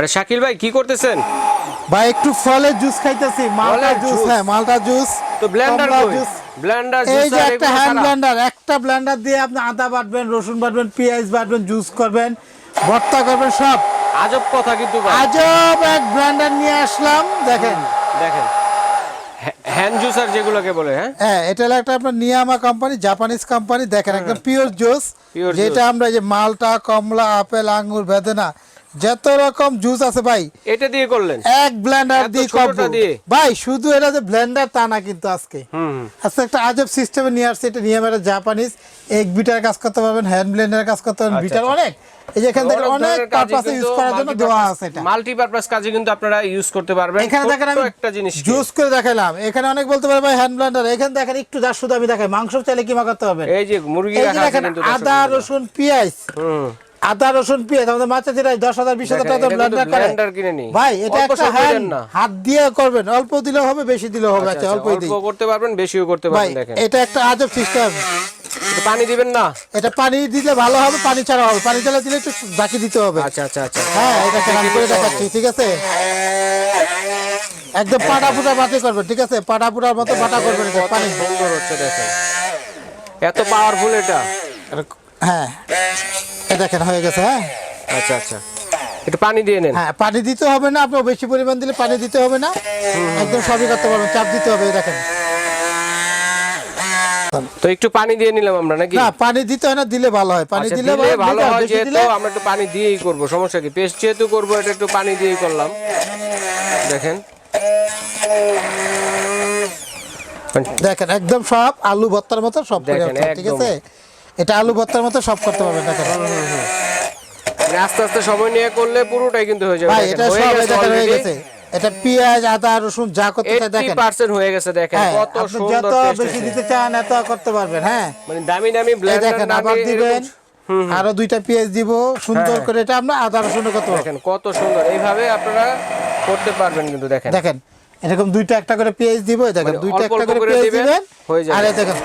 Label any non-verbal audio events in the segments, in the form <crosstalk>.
আরে শাকিল ভাই কি করতেছেন? ভাই একটু ফলের জুস খাইতেছি মালটা জুস হ্যাঁ মালটা জুস তো ব্লেন্ডার juice। ব্লেন্ডার এই যে একটা হ্যান্ড ব্লেন্ডার একটা ব্লেন্ডার দিয়ে আপনি আদা বাটবেন রসুন বাটবেন পেঁয়াজ বাটবেন জুস করবেন ভর্তা করবেন সব। আজব কথা কিন্তু ভাই। আজব এক ব্লেন্ডার নিয়ে আসলাম দেখেন। দেখেন। হ্যান্ড জুসার যেগুলোকে বলে হ্যাঁ? হ্যাঁ এটা হলো একটা আপনার নিয়ামা কোম্পানি জাপানিজ কোম্পানি দেখেন একদম পিওর জুস যেটা আমরা এই যে মালটা কমলা আপেল আঙ্গুর বেদনা যত রকম জুস আছে ভাই এটা দিয়ে করলেন? এক ব্লেন্ডার দিয়ে দিয়ে? ভাই শুধু এটা যে ব্লেন্ডার তা না কিন্তু আজকে। আজকে একটা আজব সিস্টেমে নিয়ে আসছে এটা নিয়ে একটা জাপানিজ এক বিটার কাজ করতে পারবেন হ্যান্ড ব্লেন্ডার কাজ করতে পারবেন আচ্ছা, বিটার আচ্ছা। অনেক। এই যে এখান থেকে অনেক পারপাসে ইউজ করার জন্য দেওয়া আছে এটা। মাল্টিপারপাস কাজে কিন্তু আপনারা ইউজ করতে পারবেন। এখানে দেখেন আমি একটা জিনিস জুস করে দেখালাম। এখানে অনেক বলতে পারে ভাই হ্যান্ড ব্লেন্ডার এখানে দেখেন একটু শুধু আমি দেখাই। মাংস চাইলে কি করতে হবে এই যে মুরগি রাখা কিন্তু আদা রসুন পেঁয়াজ। হুম। আদা রসুন পেঁয়াজ আমাদের মাছের জিরাই দশ হাজার বিশ হাজার টাকা ব্লেন্ডার করে। কিনে নিই। ভাই এটা একটা হ্যান্ড হাত দিয়ে করবেন অল্প দিলেও হবে বেশি দিলেও হবে আচ্ছা, আচ্ছা আচ্ছা, অল্প করতে পারবেন বেশিও করতে পারবেন দেখেন। এটা একটা আজব সিস্টেম পানি দিবেন না? এটা পানি দিলে ভালো হবে পানি ছাড়া হবে পানি ছাড়া দিলে একটু জাকি দিতে হবে। আচ্ছা আচ্ছা আচ্ছা। হ্যাঁ এটা আমি করে দেখাচ্ছি ঠিক আছে? একদম পাটা ফুটা বাটি করবেন ঠিক আছে? পাটা ফুটার মতো বাটা করবেন পানি। সুন্দর হচ্ছে দেখেন। এত পাওয়ারফুল এটা হ্যাঁ। এ দেখেন হয়ে গেছে হ্যাঁ? আচ্ছা আচ্ছা। একটু পানি দিয়ে নেন। হ্যাঁ পানি দিতে হবে না আপনার বেশি পরিমাণ দিলে পানি দিতে হবে না। একদম সবই করতে পারবেন চাপ দিতে হবে দেখেন। তো একটু পানি দিয়ে নিলাম আমরা নাকি? না পানি দিতে হয় না দিলে ভালো হয়। পানি আচ্ছা, দিলে ভালো হয় যেহেতু আমরা একটু পানি দিয়েই করব সমস্যা কি? পেস্ট যেহেতু করব এটা একটু পানি দিয়েই করলাম। দেখেন। দেখেন একদম সব আলু ভর্তার মতো সব ঠিক আছে? এটা আলু ভর্তার মতো সব করতে পারবেন দেখেন মানে আস্তে আস্তে সময় নিয়ে করলে পুরোটাই কিন্তু হয়ে যাবে। ভাই এটা সব দেখেন হয়ে গেছে। এটা পেঁয়াজ আদা রসুন যা করতে চাই দেখেন। 80% হয়ে গেছে দেখেন হ্যাঁ কত সুন্দর যত বেশি দিতে চান এত করতে পারবেন হ্যাঁ। মানে দামি দামি ব্লেন্ডার দেখেন আবার দিবেন আরও দুইটা পেঁয়াজ দিব সুন্দর হ্যাঁ। করে এটা আমরা আদা রসুন করতে পারবেন। দেখেন কত সুন্দর। এইভাবে আপনারা করতে পারবেন কিন্তু দেখেন। দেখেন এরকম দুইটা একটা করে পেঁয়াজ দিব দেখেন মানে দুইটা একটা করে পেঁয়াজ দিবেন হয়ে যাবে। আর দেখেন।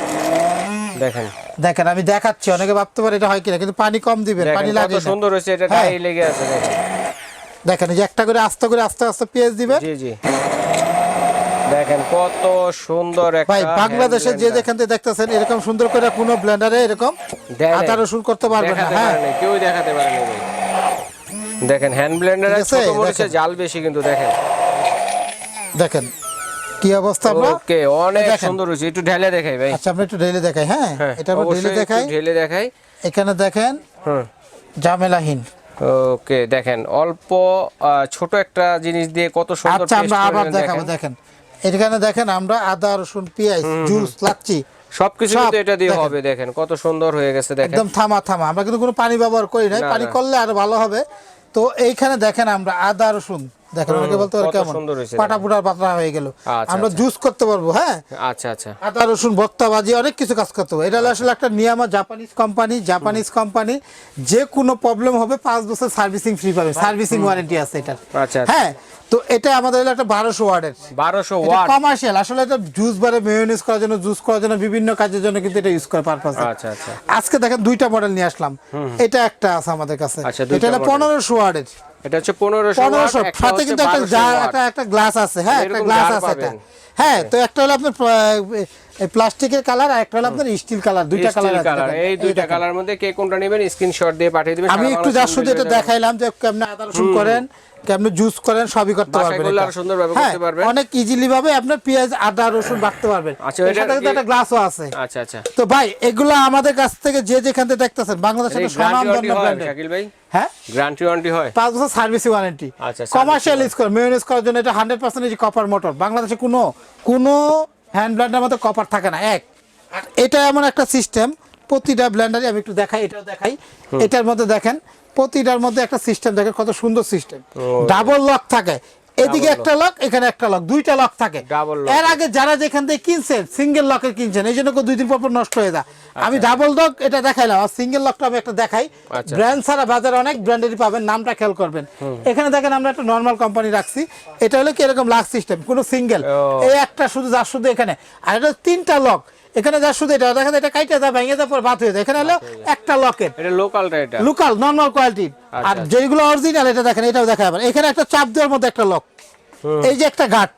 দেখেন। দেখেন আমি দেখাচ্ছি অনেকে ভাবতে পারে এটা হয় কিনা কিন্তু পানি কম দিবেন পানি লাগে সুন্দর হয়েছে এটা হ্যাঁ। গায়ে লেগে আছে দেখেন এই যে একটা করে আস্তে করে আস্তে আস্তে পেঁয়াজ দিবেন জি জি দেখেন কত সুন্দর একটা ভাই বাংলাদেশে যে। যেখান থেকে দেখতেছেন এরকম সুন্দর করে কোনো ব্লেন্ডারে এরকম। আদা রসুন করতে পারবে না হ্যাঁ কেউই দেখাতে পারে ভাই। দেখেন হ্যান্ড ব্লেন্ডারে আছে, ছোট মরিচের জাল বেশি কিন্তু দেখেন দেখেন কি অবস্থা ওকে অনেক সুন্দর হয়েছে। একটু ঢেলে দেখাই ভাই। আচ্ছা একটু ঢেলে দেখাই হ্যাঁ? হ্যাঁ এটা আমরা ঢেলে দেখাই। ঢেলে দেখাই। এখানে দেখেন হুম। ঝামেলাহীন ওকে দেখেন অল্প ছোট একটা জিনিস দিয়ে কত সুন্দর আচ্ছা আমরা আবার দেখাবো দেখেন। এখানে দেখেন আমরা আদা রসুন পেঁয়াজ জুস লাচ্ছি সবকিছু এটা দিয়ে হবে দেখেন কত সুন্দর হয়ে গেছে দেখেন। একদম থামা থামা। আমরা কিন্তু কোনো পানি ব্যবহার করি না, পানি করলে আরও ভালো হবে। তো এইখানে দেখেন আমরা আদা রসুন দেখেন অনেকে বলতে পারে কেমন? পাটা পুটার পাতলা হয়ে গেল। আচ্ছা, আমরা আচ্ছা। জুস করতে পারব হ্যাঁ? আচ্ছা আচ্ছা। আদা রসুন অনেক কিছু কাজ করতে হবে। এটা আসলে একটা নিয়ামা জাপানিজ কোম্পানি জাপানিজ কোম্পানি যে কোনো প্রবলেম হবে পাঁচ বছর সার্ভিসিং ফ্রি পাবে সার্ভিসিং ওয়ারেন্টি আছে এটার। আচ্ছা। হ্যাঁ তো এটা আমাদের হলো একটা বারোশো ওয়ার্ডের। বারোশো ওয়াট কমার্শিয়াল আসলে এটা জুস বারে মেয়োনিজ করার জন্য জুস করার জন্য বিভিন্ন কাজের জন্য কিন্তু এটা ইউজ করে পারপাস আজকে দেখেন দুইটা মডেল নিয়ে আসলাম। এটা একটা আছে আমাদের কাছে। এটা হলো পনেরোশো ওয়ার্ডের। এটা হচ্ছে পনেরোশো পনেরোশো সাথে কিন্তু একটা একটা একটা গ্লাস আছে হ্যাঁ একটা গ্লাস আছে এটা। হ্যাঁ তো একটা হলো আপনার প্লাস্টিকের কালার আর একটা হলো আপনার স্টিল কালার দুইটা কালার এই দুইটা কালার মধ্যে কে কোনটা নেবেন স্ক্রিনশট দিয়ে পাঠিয়ে দিবেন আমি একটু যার শুধু এটা দেখাইলাম যে কেমনে আদা রসুন করেন কেমনে জুস করেন সবই করতে পারবেন এটা। সুন্দরভাবে হ্যাঁ, করতে পারবেন। অনেক ইজিলি ভাবে আপনার পেঁয়াজ আদা রসুন বাটতে পারবেন। আচ্ছা, এটা কিন্তু একটা গ্লাসও আছে। আচ্ছা আচ্ছা। তো ভাই এগুলো আমাদের কাছ থেকে যে যেখান থেকে দেখতেছেন বাংলাদেশের এই একটা স্বনাম গ্যারান্টি ধন্য হয় শাকিল ভাই? হ্যাঁ? গ্যারান্টি ওয়ারেন্টি হয়? পাঁচ বছর সার্ভিস ওয়ারেন্টি আচ্ছা, কমার্শিয়াল ইউজ করার জন্য এটা হান্ড্রেড পার্সেন্ট কপার মোটর বাংলাদেশে কোনো কোনো হ্যান্ড ব্ল্যান্ডের মধ্যে কপার থাকে না এক। এটা এমন একটা সিস্টেম প্রতিটা ব্লেন্ডারে আমি একটু দেখাই এটাও দেখাই। এটার মধ্যে দেখেন প্রতিটার মধ্যে একটা সিস্টেম দেখেন কত সুন্দর সিস্টেম। ডাবল লক থাকে এদিকে একটা লক এখানে একটা লক দুইটা লক থাকে। এর আগে যারা যেখান থেকে কিনছেন সিঙ্গেল লকের কিনছেন এই জন্য দুই দিন পর পর নষ্ট হয়ে যায়। আমি ডাবল লক এটা দেখাইলাম আর সিঙ্গেল লকটা আমি একটা দেখাই। আচ্ছা। ব্র্যান্ড ছাড়া বাজারে অনেক ব্র্যান্ডেরই পাবেন নামটা খেয়াল করবেন। এখানে দেখেন আমরা একটা নর্মাল কোম্পানি রাখছি। এটা হলো কি এরকম লাক সিস্টেম কোনো সিঙ্গেল এই একটা শুধু যার শুধু এখানে। আর এটা তিনটা লক এখানে যা শুধু এটা দেখেন এটা কাইটা যা ভেঙে যা পর ভাত হয়ে যায়। এখানে হলো একটা লকেট। এটা লোকালটা এটা। লোকাল নরমাল কোয়ালিটি আচ্ছা, আর যেগুলো অরিজিনাল এটা দেখেন এটাও দেখা যাবে এখানে একটা চাপ দেওয়ার মধ্যে একটা লক এই যে একটা গাট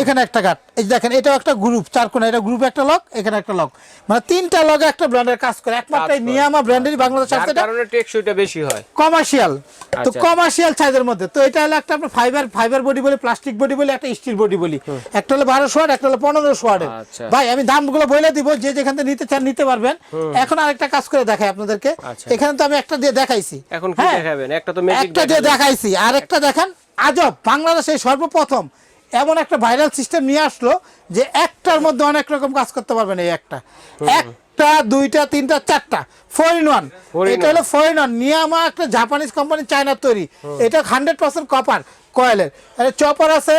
এখানে একটা গাট এই দেখেন এটাও একটা গ্রুপ চার কোণা এটা গ্রুপ একটা লক এখানে একটা লক মানে তিনটা লগে একটা ব্র্যান্ডের কাজ করে। একমাত্র নিয়ামা ব্র্যান্ডেরই বাংলাদেশ এটা কারণে টেকসইটা বেশি হয়। কমার্শিয়াল তো আচ্ছা। কমার্শিয়াল সাইজের মধ্যে। তো এটা হলো একটা আপনার ফাইবার ফাইবার বডি বলি প্লাস্টিক বডি বলি একটা স্টিল বডি বলি। একটা হলো বারোশো ওয়াট একটা হলো পনেরোশো ওয়াটের আচ্ছা। ভাই আমি দামগুলো বলে দিব যে যেখান থেকে নিতে চান নিতে পারবেন। এখন আরেকটা কাজ করে দেখাই আপনাদেরকে। আচ্ছা। এখানে তো আমি একটা দিয়ে দেখাইছি। এখন কি হ্যাঁ, দেখাবেন? একটা তো ম্যাজিক একটা দিয়ে দেখাইছি। আর একটা দেখেন আজব বাংলাদেশে সর্বপ্রথম এমন একটা ভাইরাল সিস্টেম নিয়ে আসলো যে একটার মধ্যে অনেক রকম কাজ করতে পারবেন এই একটা। একটা দুইটা তিনটা চারটা। ফোর ইন ওয়ান এটা হলো ফোর ইন ওয়ান নিয়ামা একটা জাপানিজ কোম্পানি চায়নার তৈরি। এটা হান্ড্রেড পার্সেন্ট কপার কয়েলের চপার আছে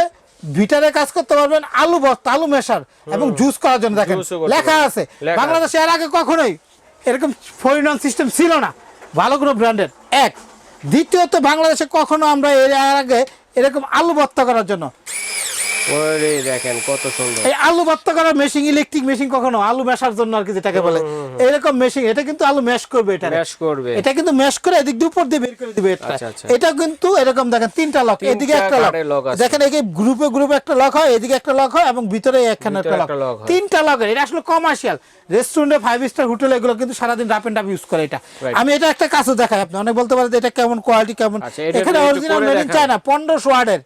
ভিটারে কাজ করতে পারবেন আলু বস্তা আলু মেশার এবং জুস করার জন্য দেখেন। লেখা আছে। বাংলাদেশে এর আগে কখনোই এরকম ফোর ইন ওয়ান সিস্টেম ছিল না। ভালো কোনো ব্র্যান্ডের এক। দ্বিতীয়ত বাংলাদেশে কখনো আমরা এর আগে এরকম আলু ভর্তা করার জন্য ওরে দেখেন কত সুন্দর। এই আলু ভর্তা করার মেশিন ইলেকট্রিক মেশিন কখনো? আলু মেশার জন্য আর কি যেটাকে বলে। এরকম মেশিন এটা কিন্তু আলু মেশ করবে এটা। করবে। এটা কিন্তু মেশ করে এদিক দিয়ে উপর দিয়ে বের করে দিবে এটা। আচ্ছা, আচ্ছা। এটা কিন্তু এরকম দেখেন তিনটা লক এদিকে একটা লক। দেখেন এই গ্রুপে গ্রুপে একটা লক হয় এদিকে একটা লক হয় এবং ভিতরে একখানে একটা লক তিনটা লক এটা আসলে কমার্শিয়াল রেস্টুরেন্টে ফাইভ স্টার হোটেল এগুলো কিন্তু সারাদিন রাপ এন্ড রাপ ইউজ করে এটা। আমি এটা একটা কাজও দেখাই আপনি অনেক বলতে পারেন যে এটা কেমন কোয়ালিটি কেমন। আচ্ছা, এখানে অরিজিনাল মেড ইন। চায়না পনেরোশো ওয়ার্ডের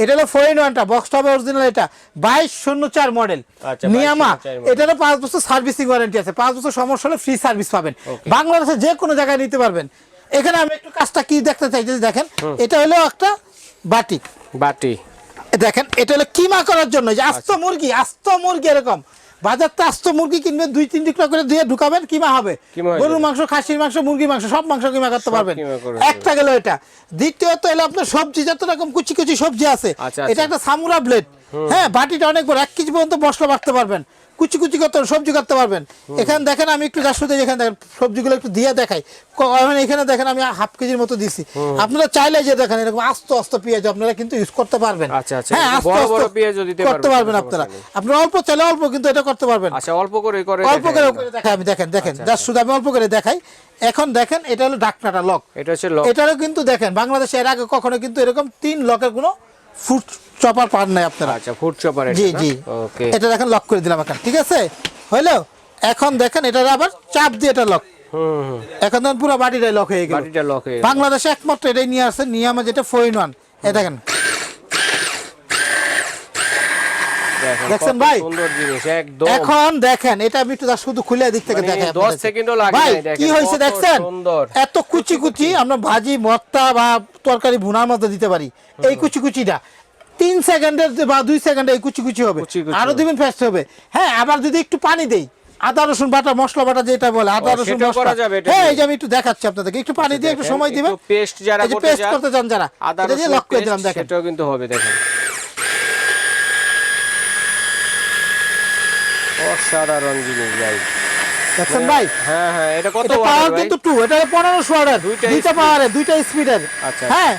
এটা হলো ফোর ইন ওয়ানটা বক্স টপ অরিজিনাল এটা। বাইশ শূন্য চার মডেল আচ্ছা, নিয়ামা 2204 model। এটারও পাঁচ বছর সার্ভিসিং ওয়ারেন্টি আছে। পাঁচ বছর সমস্যা হলে ফ্রি সার্ভিস পাবেন। বাংলাদেশে যে কোনো জায়গায় নিতে পারবেন। এখানে আমি একটু কাজটা কি দেখতে চাই যদি দেখেন এটা হলো একটা বাটি। বাটি। দেখেন এটা হলো কিমা করার জন্য যে আস্ত মুরগি আস্ত মুরগি এরকম। বাজার তো আস্ত মুরগি কিনবেন দুই তিন টুকরা করে দিয়ে ঢুকাবেন কিমা হবে? গরুর মাংস খাসির মাংস মুরগির মাংস সব মাংস কিমা করতে পারবেন। একটা গেল এটা। দ্বিতীয়ত এলো আপনার সবজি যত রকম কুচি কুচি সবজি আছে আচ্ছা, এটা আচ্ছা। একটা সামুরা ব্লেড হ্যাঁ বাটিটা অনেক বড় এক কেজি পর্যন্ত মশলা বাড়তে পারবেন। কুচি কুচি করতে সবজি করতে পারবেন। এখানে দেখেন আমি একটু যার এখানে দেখেন সবজিগুলো একটু দিয়ে দেখাই। মানে এখানে দেখেন আমি হাফ কেজির মতো দিছি। আপনারা চাইলে যে দেখেন এরকম আস্ত আস্ত পেঁয়াজ আপনারা কিন্তু ইউজ করতে পারবেন। আচ্ছা, আচ্ছা, হ্যাঁ আস্ত আস্ত দিতে করতে পারবেন, আপনারা। আপনারা অল্প চাইলে অল্প কিন্তু এটা করতে পারবেন। আচ্ছা অল্প করে করে অল্প করে দেখাই আমি দেখেন দেখেন। জাস্ট শুধু আমি অল্প করে দেখাই। এখন দেখেন এটা হলো ডাকনাটা লক এটা হচ্ছে লক এটারও কিন্তু দেখেন বাংলাদেশে এর আগে কখনো কিন্তু এরকম তিন লকের কোনো ফুট চপার পার নাই আপনারা। আচ্ছা ফুড চপার জি জি। ওকে এটা দেখেন লক করে দিলাম এখন ঠিক আছে? হইল? এখন দেখেন এটা আবার চাপ দিয়ে এটা লক এখন পুরো বাড়িটাই লক হয়ে গেল। বাটিটা লক হয়ে বাংলাদেশে একমাত্র এটাই নিয়ে আসছে নিয়ামা যেটা ফোর ইন ওয়ান এ দেখেন দেখেন ভাই? সুন্দর জিনিস একদম। এখন দেখেন এটা আমি একটু শুধু খুলে দিক থেকে মানে দশ আপনাদেরকে। সেকেন্ডও লাগে ভাই দেখেন, কি কত দেখছেন? এত কুচি কুচি আমরা ভাজি ভর্তা বা তরকারি ভুনার মধ্যে দিতে পারি। এই কুচি কুচিটা তিন সেকেন্ডের বা দুই সেকেন্ডে এই কুচি কুচি হবে। আরও দিবেন ফেস্ট হবে। হ্যাঁ আবার যদি একটু পানি দেই আদা রসুন বাটা মশলা বাটা যেটা বলে আদা রসুন মশলা। হ্যাঁ এই যে আমি একটু দেখাচ্ছি আপনাদেরকে একটু পানি দিয়ে একটু সময় দিবেন। যারা পেস্ট চান, করতে চান যারা আদা রসুন লক করে দিলাম দেখেন। সেটাও কিন্তু হবে দেখেন। অসাধারণ জিনিস ভাই দেখছেন ভাই হ্যাঁ হ্যাঁ এটা কত পাওয়ার কিন্তু টু এটা পনেরোশো ওয়াটের দুইটা। পাওয়ারের দুইটা স্পিডের আচ্ছা। হ্যাঁ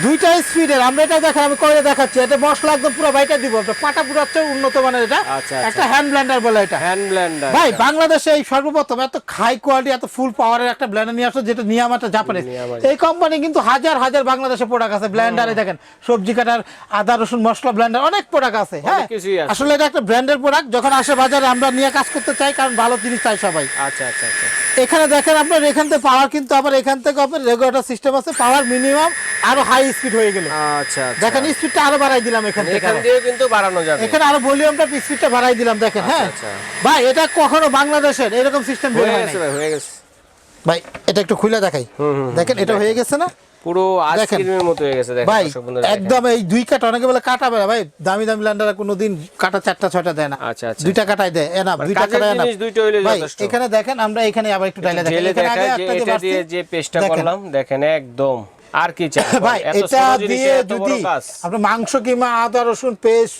দুইটা স্পিডের আমরা এটা দেখেন আমি করে দেখাচ্ছি? এটা মশলা একদম পুরো বাইটা দিব পাটা পুরো হচ্ছে উন্নত মানের এটা। আচ্ছা, একটা হ্যান্ড ব্লেন্ডার বলে এটা। হ্যান্ড ব্লেন্ডার ভাই বাংলাদেশে এই সর্বপ্রথম এত হাই কোয়ালিটি এত ফুল পাওয়ারের একটা ব্লেন্ডার নিয়ে আসলো যেটা নিয়ামাটা জাপানের নিয়ামা। এই কোম্পানি কিন্তু হাজার হাজার বাংলাদেশে প্রোডাক্ট আছে। ব্লেন্ডারে দেখেন সবজি কাটার আদা রসুন মশলা ব্লেন্ডার অনেক প্রোডাক্ট আছে হ্যাঁ? আসলে এটা একটা ব্র্যান্ডের প্রোডাক্ট যখন আসে বাজারে আমরা নিয়ে কাজ করতে চাই কারণ ভালো জিনিস চাই সবাই। আচ্ছা আচ্ছা আচ্ছা। এখানে দেখেন আপনার এখান থেকে পাওয়ার কিন্তু আবার এখান থেকে আপনার রেগুলেটর সিস্টেম আছে পাওয়ার মিনিমাম আরও হাই স্পিড হয়ে গেল। আচ্ছা আচ্ছা। দেখেন স্পিডটা আরও বাড়াই দিলাম এখান থেকে। এখান। দিয়েও কিন্তু বাড়ানো যাবে। এখানে আরও ভলিউমটা স্পিডটা বাড়াই দিলাম দেখেন হ্যাঁ? আচ্ছা। ভাই এটা কখনো বাংলাদেশের এরকম সিস্টেম হয়ে গেছে ভাই হয়ে গেছে। ভাই এটা একটু খুলে দেখাই। দেখেন এটা হয়ে গেছে না? পুরো আইসক্রিমের মতো হয়ে গেছে দেখেন ভাই। একদম এই দুই কাটা অনেকে বলে কাটা বেড়া ভাই দামি দামি ল্যান্ডারা কোনোদিন কাটা চারটা ছয়টা দেয় না। আচ্ছা, আচ্ছা। দুইটা কাটাই দেয় এনা দুইটা কাজের কাটাই এনা দুইটা হইলে যথেষ্ট। এখানে দেখেন আমরা এখানে আবার একটু ডাইলে দেখেন এখানে আগে দিয়ে যে পেস্টটা করলাম দেখেন একদম। আর কি <coughs> ভাই এটা দিয়ে যদি আপনি মাংস কিংবা আদা রসুন পেস্ট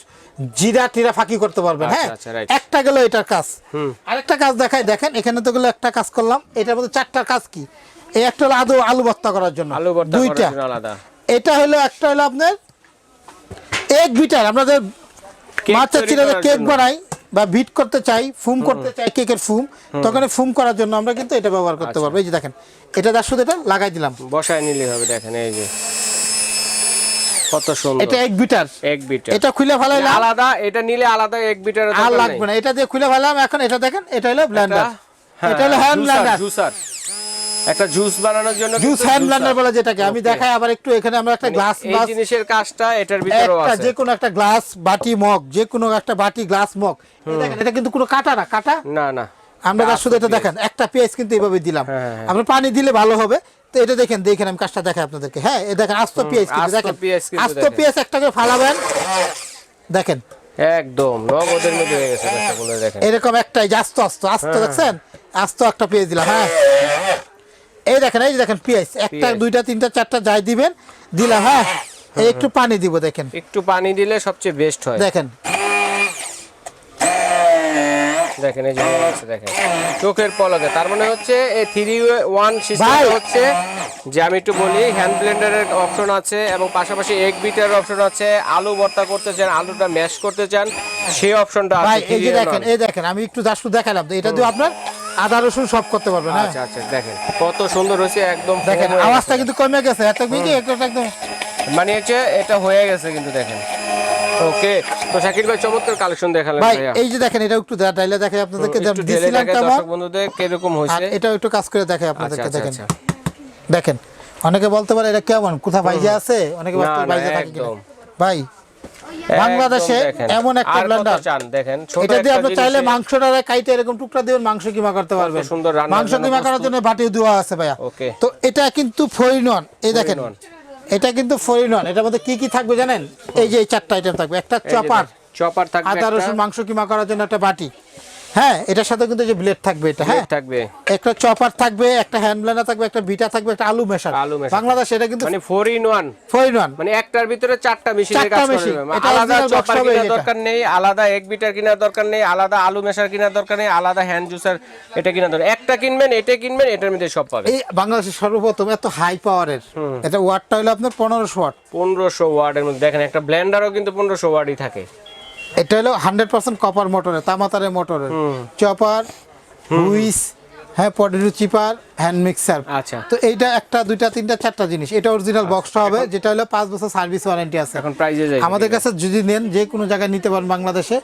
জিরা টিরা ফাঁকি করতে পারবেন আচ্ছা, হ্যাঁ? আচ্ছা, একটা গেল এটার কাজ। আরেকটা কাজ দেখাই দেখেন এখানে তো গেলো একটা কাজ করলাম। এটার মধ্যে চারটা কাজ কি? এই একটা হলো আদু আলু ভর্তা করার জন্য। দুইটা। এটা হলো একটা হলো আপনার এক বিটার আমরা যে মাছের চিরা কেক বানাই বা বিট করতে চাই ফুম করতে চাই কেকের ফুম তখন ফুম করার জন্য আমরা কিন্তু এটা ব্যবহার করতে আচ্ছা। পারব। এই যে দেখেন এটা তার শুধু এটা লাগাই দিলাম। বসায় নিলে হবে দেখেন এই যে। কত সুন্দর। এটা এক বিটার এক বিটার এটা খুলে ফেলাইলাম। আলাদা এটা নিলে আলাদা এক বিটার আর লাগবে না। এটা দিয়ে খুলে ফেলাম এখন এটা দেখেন এটা হলো ব্লেন্ডার এটা হলো হ্যান্ড ব্লেন্ডার জুসার একটা জুস বানানোর জন্য জুস হ্যান্ড ব্লেন্ডার বলে যেটাকে আমি দেখাই আবার একটু এখানে আমরা একটা গ্লাস এই জিনিসের কাজটা এটার ভিতরেও একটা আছে। যে কোনো একটা গ্লাস বাটি মগ যে কোনো একটা বাটি গ্লাস মগ। দেখেন এটা কিন্তু কোনো কাটা না কাটা? না না। আমরা শুধু এটা দেখেন একটা পেঁয়াজ কিন্তু এইভাবে দিলাম। হ্যাঁ, হ্যাঁ। আমরা পানি দিলে ভালো হবে। তো এটা দেখেন দেখেন আমি কাজটা দেখাই আপনাদেরকে। হ্যাঁ এই দেখেন আস্ত পেঁয়াজ কিন্তু আস্ত দেখেন। পেঁয়াজ আস্ত। পেঁয়াজ একটা করে ফালাবেন। দেখেন। একদম নগদের মধ্যে হয়ে গেছে দেখেন। এরকম একটাই আস্ত আস্ত আস্ত হ্যাঁ। দেখছেন? আস্ত একটা পেঁয়াজ দিলাম হ্যাঁ। এই দেখেন এই যে দেখেন পেঁয়াজ। একটা দুইটা তিনটা চারটা যাই দিবেন দিলাম হ্যাঁ এই একটু পানি দিব দেখেন। একটু পানি দিলে সবচেয়ে বেস্ট হয়। দেখেন। দেখেন এই যে হয়ে দেখেন। চোখের পলকে। তার মানে হচ্ছে এই থ্রি ওয়ান সিস্টেম হচ্ছে যে আমি একটু বলি হ্যান্ড ব্লেন্ডারের অপশন আছে এবং পাশাপাশি এক বিটার অপশন আছে। আলু ভর্তা করতে চান আলুটা ম্যাশ করতে চান সেই অপশনটা আছে এই যে দেখেন এই দেখেন আমি একটু জাস্ট দেখালাম। তো এটা দিয়ে আপনার আদা রসুন সব করতে পারবেন আচ্ছা আচ্ছা দেখেন। কত সুন্দর হয়েছে একদম দেখেন আওয়াজটা কিন্তু কমে গেছে এত একটা একদম মানে হচ্ছে এটা হয়ে গেছে কিন্তু দেখেন। ওকে তো শাকির ভাই চমৎকার কালেকশন দেখালেন ভাই এই যে দেখেন এটা একটু ডাইলে দেখে আপনাদেরকে দিছিলাম দর্শক বন্ধুদের কীরকম আর হয়েছে। এটাও একটু কাজ করে দেখে আচ্ছা আপনাদেরকে আচ্ছা দেখেন। আচ্ছা। দেখেন অনেকে বলতে পারে এটা কেমন? কোথা ভাইজা আছে? অনেকে বলতে ভাইজা থাকে। ভাই বাংলাদেশে এমন একটা ব্লেন্ডার দেখেন? এটা দিয়ে আপনি চাইলে মাংসটা কাইতে এরকম টুকরা দিবেন মাংস কিমা করতে পারবেন। সুন্দর মাংস কিমা করার জন্য বাটিও দেওয়া আছে ভাইয়া। ওকে। তো এটা কিন্তু ফরিনন। এই দেখেন এটা কিন্তু ফরিনন। এটার মধ্যে কি কি থাকবে জানেন? এই যে এই চারটা আইটেম থাকবে। একটা চপার। চপার থাকবে আদা রসুন মাংস কিমা করার জন্য একটা বাটি। হ্যাঁ এটার সাথে কিন্তু যে ব্লেড থাকবে এটা হ্যাঁ? থাকবে। একটা চপার থাকবে একটা হ্যান্ড ব্লেন্ডার থাকবে একটা বিটা থাকবে একটা আলু মেশার আলু মেশার। বাংলাদেশ এটা কিন্তু মানে ফোর ইন ওয়ান ফরিনন মানে একটার ভিতরে চারটা মেশিনের কাজ করে machine। দেবে। এটা আলাদা চপার এটা। দরকার নেই আলাদা এক বিটার কেনার দরকার নেই আলাদা আলু মেশার কেনার দরকার নেই আলাদা হ্যান্ড জুসার এটা কেনার দরকার একটা কিনবেন এটা কিনবেন এটার মধ্যে সব পাবে এই বাংলাদেশের সর্বপ্রথম এত হাই পাওয়ারের এটা ওয়াটটা হলো আপনার পনেরোশো ওয়াট পনেরোশো ওয়ার্ডের মধ্যে। দেখেন একটা ব্লেন্ডারও কিন্তু পনেরোশো ওয়ার্ডই থাকে। এটা হলো হান্ড্রেড পার্সেন্ট কপার মোটরের তামাতারের মোটরের চপার হুইস হ্যাঁ পটেটো চিপার হ্যান্ড মিক্সার আচ্ছা। তো এইটা একটা দুইটা তিনটা চারটা জিনিস। এটা অরিজিনাল বক্সটা হবে যেটা হলো পাঁচ বছর সার্ভিস ওয়ারেন্টি আছে। এখন প্রাইজে আমাদের কাছে যদি নেন যে কোনো জায়গায় নিতে পারেন বাংলাদেশে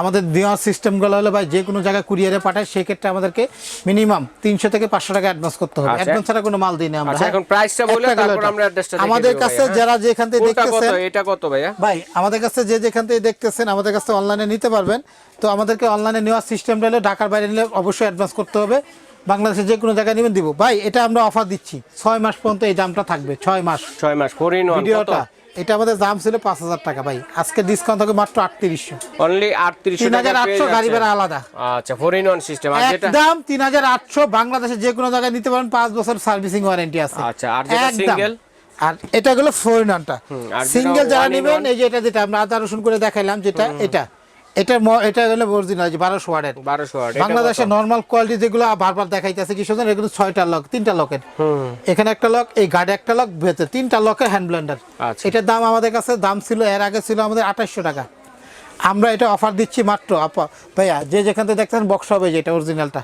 আমাদের দেওয়ার সিস্টেমগুলো হলো ভাই যে কোনো জায়গায় কুরিয়ারে পাঠায় সেক্ষেত্রে আমাদেরকে মিনিমাম তিনশো থেকে পাঁচশো টাকা অ্যাডভান্স করতে হবে। আচ্ছা। অ্যাডভান্স ছাড়া কোনো মাল দিই না আমরা আচ্ছা হ্যাঁ। এখন প্রাইসটা বলে তারপর আমরা অ্যাড্রেসটা আমাদের কাছে হ্যাঁ? যারা যেখান থেকে দেখতেছেন এটা কত ভাইয়া? ভাই আমাদের কাছে যে যেখান থেকে দেখতেছেন আমাদের কাছে অনলাইনে নিতে পারবেন। তো আমাদেরকে অনলাইনে নেওয়ার সিস্টেমটা হলো ঢাকার বাইরে নিলে অবশ্যই অ্যাডভান্স করতে হবে। বাংলাদেশে যে কোনো জায়গায় নেবেন দিব। ভাই এটা আমরা অফার দিচ্ছি। ছয় মাস পর্যন্ত এই দামটা থাকবে ছয় মাস। ছয় মাস ফোর ইন ভিডিওটা এটা আমাদের দাম ছিল পাঁচ হাজার টাকা ভাই। আজকে ডিসকাউন্ট থাকবে মাত্র আটত্রিশশো। অনলি তিন হাজার আটশো গাড়ি ভাড়া আলাদা। আচ্ছা ফোর ইন ওয়ান সিস্টেম একদম তিন হাজার আটশো বাংলাদেশে যে কোনো জায়গায় নিতে পারেন পাঁচ বছর সার্ভিসিং ওয়ারেন্টি আছে। আচ্ছা, আর। আর এটা হলো ফোর আর যেটা সিঙ্গেল যারা নেবেন এই যে এটা যেটা আমরা আদা রসুন করে দেখাইলাম যেটা এটা। এটা এটা হলো অরিজিনাল যে বারোশো ওয়ার্ডের। বারোশো ওয়ার্ড বাংলাদেশে নর্মাল কোয়ালিটি যেগুলো বারবার দেখাইতেছে কি সুন্দর এগুলো ছয়টা লক তিনটা লকের এখানে একটা লক এই গাড়ি একটা লক ভেতরে তিনটা লকের হ্যান্ড ব্লেন্ডার। এটার দাম আমাদের কাছে দাম ছিল এর আগে ছিল আমাদের আঠাশশো টাকা। আমরা এটা অফার দিচ্ছি মাত্র আপা ভাইয়া যে যেখান থেকে দেখছেন বক্স হবে যেটা অরিজিনালটা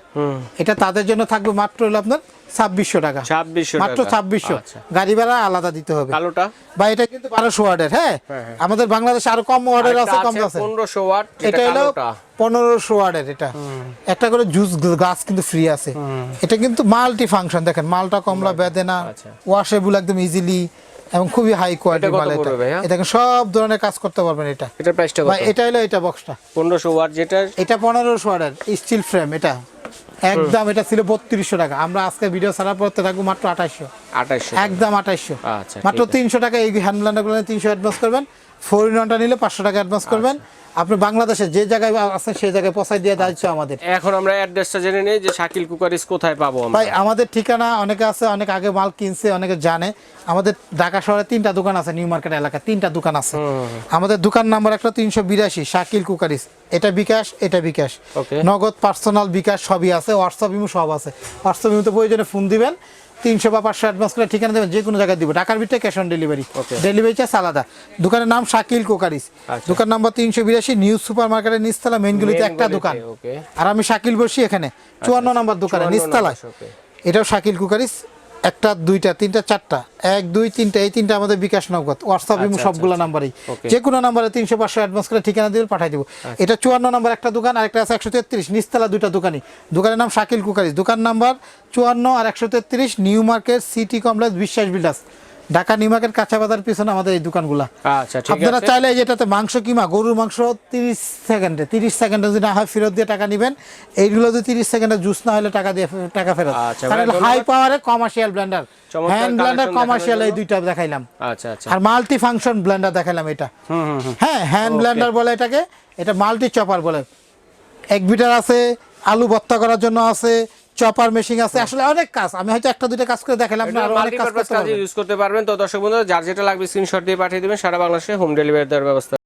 এটা তাদের জন্য থাকবে মাত্র হলো আপনার ছাব্বিশশো টাকা। ছাব্বিশশো মাত্র ছাব্বিশশো। আচ্ছা। গাড়ি ভাড়া আলাদা দিতে হবে। কালোটা? বা এটা কিন্তু বারোশো ওয়ার্ডের হ্যাঁ? হ্যাঁ, হ্যাঁ। আমাদের বাংলাদেশে আরও কম ওয়ার্ডের আছে কম আছে পনেরোশো ওয়াট এটা হলো পনেরোশো ওয়ার্ডের এটা। একটা করে জুস গাছ কিন্তু ফ্রি আছে। এটা কিন্তু মাল্টি ফাংশন দেখেন মালটা কমলা বেদে না। ওয়াশেবল একদম ইজিলি এবং খুবই হাই কোয়ালিটি মাল এটা। এটা সব ধরনের কাজ করতে পারবেন এটা। এটা প্রাইসটা ভাই কত? এটা হলো এটা বক্সটা 1500 ওয়াট যেটা। এটা পনেরোশো ওয়ার্ডের স্টিল ফ্রেম এটা। একদম এটা ছিল বত্রিশশো টাকা। আমরা আজকে ভিডিও ছাড়া পড়তে থাকব মাত্র আঠাশশো আঠাশশো একদম আঠাশশো আচ্ছা, মাত্র। তিনশো টাকা এই হ্যান্ড ব্লান্ডারগুলো তিনশো অ্যাডভান্স করবেন। ফোর ইনটা নিলে পাঁচশো টাকা অ্যাডভান্স করবেন। আপনি বাংলাদেশে যে জায়গায় আছেন সেই জায়গায় পৌঁছায় দিয়ে দায়িত্ব আমাদের। এখন আমরা অ্যাড্রেসটা জেনে নিই যে শাকিল কুকারিস কোথায় পাবো আমরা। ভাই আমাদের ঠিকানা অনেকে আছে অনেক আগে মাল কিনছে অনেকে জানে। আমাদের ঢাকা শহরে তিনটা দোকান আছে নিউ মার্কেট এলাকায় তিনটা দোকান আছে। আমাদের দোকান নাম্বার একটা তিনশো বিরাশি শাকিল কুকারিস। এটা বিকাশ এটা বিকাশ. নগদ পার্সোনাল বিকাশ সবই আছে হোয়াটসঅ্যাপ ইমো সব আছে। হোয়াটসঅ্যাপ ইমোতে প্রয়োজনে ফোন দিবেন। তিনশো বা পাঁচশো অ্যাডভান্স করে ঠিকানা দেবেন যে কোনো জায়গায় দিব। ঢাকার ভিতরে cash on delivery. Delivery charge আলাদা। দোকানের নাম শাকিল কোকারিস। আচ্ছা। দোকান নাম্বার তিনশো বিরাশি নিউজ সুপার মার্কেটের নিচতলা মেনগুলিতে একটা দোকান। আর আমি শাকিল বসি এখানে। চুয়ান্ন নম্বর দোকানে 54 নিচতলায়। এটাও শাকিল কুকারিস। একটা দুইটা তিনটা চারটা। এক দুই তিনটা এই তিনটা আমাদের বিকাশ নগদ। হোয়াটসঅ্যাপ ইমো আচ্ছা, সবগুলো নাম্বারই। যে কোনো নাম্বারে তিনশো পাঁচশো অ্যাডভান্স করে ঠিকানা দিয়ে পাঠাই দেবো। এটা চুয়ান্ন নাম্বার একটা দোকান আর একটা আছে একশো তেত্রিশ নিচতলা দুইটা দোকানই। দোকানের নাম শাকিল কুকারি দোকান নাম্বার চুয়ান্ন আর একশো তেত্রিশ new market city complex Biswas builders. Dhaka new market কাঁচা বাজার পিছনে আমাদের এই দোকানগুলা। আচ্ছা আপনারা চাইলে যেটাতে মাংস কিমা গরুর মাংস তিরিশ সেকেন্ডে তিরিশ সেকেন্ডে যদি না হয় ফেরত দিয়ে টাকা নেবেন। এইগুলো যদি তিরিশ সেকেন্ডে জুস না হলে টাকা দিয়ে টাকা ফেরত। কারণ হাই। পাওয়ারে commercial blender hand blender commercial এই দুইটা দেখাইলাম। আচ্ছা আচ্ছা। আর মাল্টি ফাংশন ব্লেন্ডার দেখাইলাম এটা। হ্যাঁ হ্যান্ড ব্লেন্ডার বলে এটাকে। এটা মাল্টি চপার বলে। এক বিটার আছে আলু ভর্তা করার জন্য আছে চপার মেশিন আছে। আসলে অনেক কাজ। আমি হয়তো একটা দুইটা কাজ করে দেখালাম না আরও অনেক কাজ করতে ইউজ করতে পারবেন। তো দর্শক বন্ধুরা যার যেটা লাগবে স্ক্রিনশট দিয়ে পাঠিয়ে দিবেন। সারা বাংলাদেশে হোম ডেলিভারি দেওয়ার ব্যবস্থা